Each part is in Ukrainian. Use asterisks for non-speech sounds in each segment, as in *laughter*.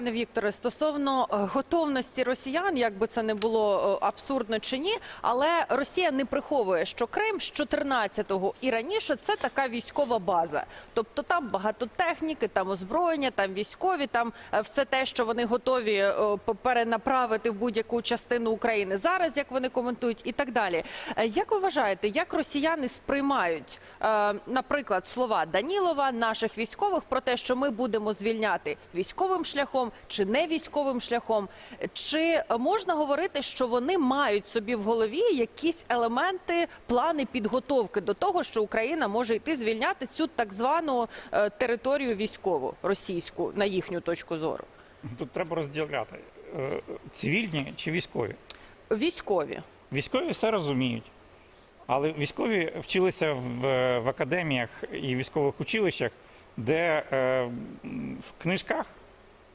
пане Вікторе, стосовно е, готовності росіян, як би це не було е, абсурдно чи ні, але Росія не приховує, що Крим з 14-го і раніше це така військова база. Тобто там багато техніки, там озброєння, там військові, там е, все те, що вони готові перенаправити в будь-яку частину України. Зараз як вони коментують і так далі. Як ви вважаєте, як росіяни сприймають, наприклад, слова Данілова, наших військових про те, що ми будемо звільняти військовим шляхом чи не військовим шляхом? Чи можна говорити, що вони мають собі в голові якісь елементи, плани підготовки до того, що Україна може йти звільняти цю так звану е, територію військову російську на їхню точку зору? Тут треба розділяти е, цивільні чи військові. Військові. Військові все розуміють, але військові вчилися в, в академіях і військових училищах, де е, в книжках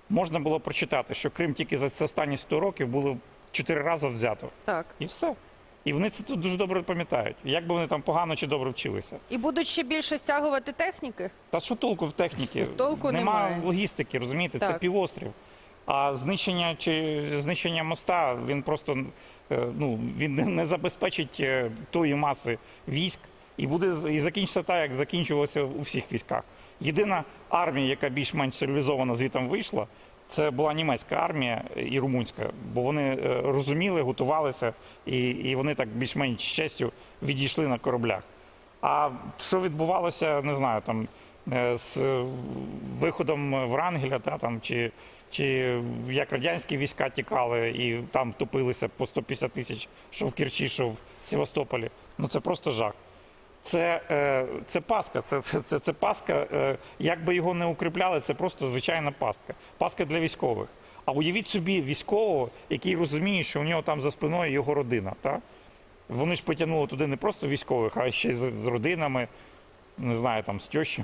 можна було прочитати, що Крим тільки за це останні 100 років було чотири рази взято. Так. І все. І вони це тут дуже добре пам'ятають. Як би вони там погано чи добре вчилися. І будуть ще більше стягувати техніки? Та що толку в техніці? *laughs* Толку Нема немає. логістики, розумієте? Це Так. півострів. А знищення чи знищення моста він просто е, ну він не- не забезпечить е, тої маси військ і буде і закінчиться так, як закінчувалося у всіх військах. Єдина армія, яка більш-менш цивілізована звітом вийшла, це була німецька армія і румунська, бо вони е, розуміли, готувалися, і, і вони так більш-менш з честю відійшли на кораблях. А що відбувалося, не знаю, там е, з е, виходом Врангеля, та там чи, чи як радянські війська тікали і там топилися по 150 тисяч, що в Керчі, що в Севастополі. Ну це просто жах. Це, е, це паска, це, це, це, це паска. Е, як би його не укріпляли, це просто звичайна паска. Паска для військових. А уявіть собі військового, який розуміє, що у нього там за спиною його родина. Та? Вони ж потягнули туди не просто військових, а ще й з, з родинами, не знаю, там з тьощі.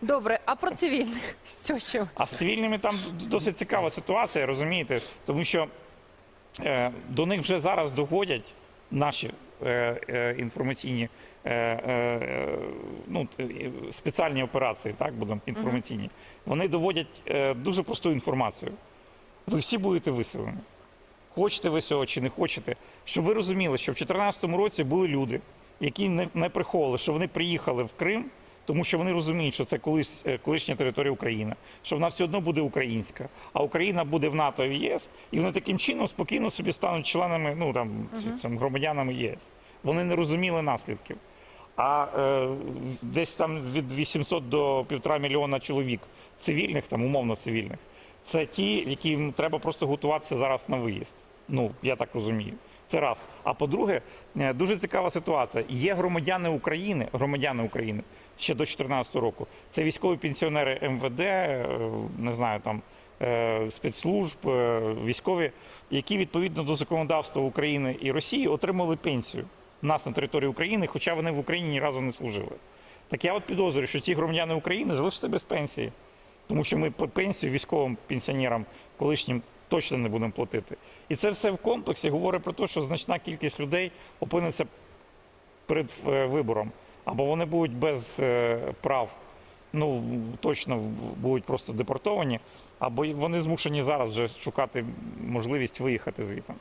Добре, а про цивільних що? А з цивільними там досить цікава ситуація, розумієте? Тому що е, до них вже зараз доводять наші е, е, інформаційні ну, е, спеціальні операції, так будемо інформаційні. Вони доводять е, дуже просту інформацію. Ви всі будете виселені. Хочете ви цього чи не хочете, щоб ви розуміли, що в 2014 році були люди, які не, не приховували, що вони приїхали в Крим, тому що вони розуміють, що це колись е, колишня територія України, що вона все одно буде українська, а Україна буде в НАТО і ЄС, і вони таким чином спокійно собі стануть членами, ну там, чи, там громадянами ЄС. Вони не розуміли наслідків. А е, десь там від 800 до півтора мільйона чоловік цивільних, там умовно цивільних, це ті, яким треба просто готуватися зараз на виїзд. Ну, я так розумію. Це раз. А по-друге, е, дуже цікава ситуація. Є громадяни України, громадяни України ще до 2014 року. Це військові пенсіонери МВД, е, не знаю, там е, спецслужб, військові, які відповідно до законодавства України і Росії отримали пенсію нас на території України, хоча вони в Україні ні разу не служили. Так я от підозрюю, що ці громадяни України залишаться без пенсії, тому що ми по пенсію військовим пенсіонерам колишнім точно не будемо платити. І це все в комплексі говорить про те, що значна кількість людей опиниться перед е, вибором. Або вони будуть без е, прав, ну точно будуть просто депортовані, або вони змушені зараз вже шукати можливість виїхати звідти.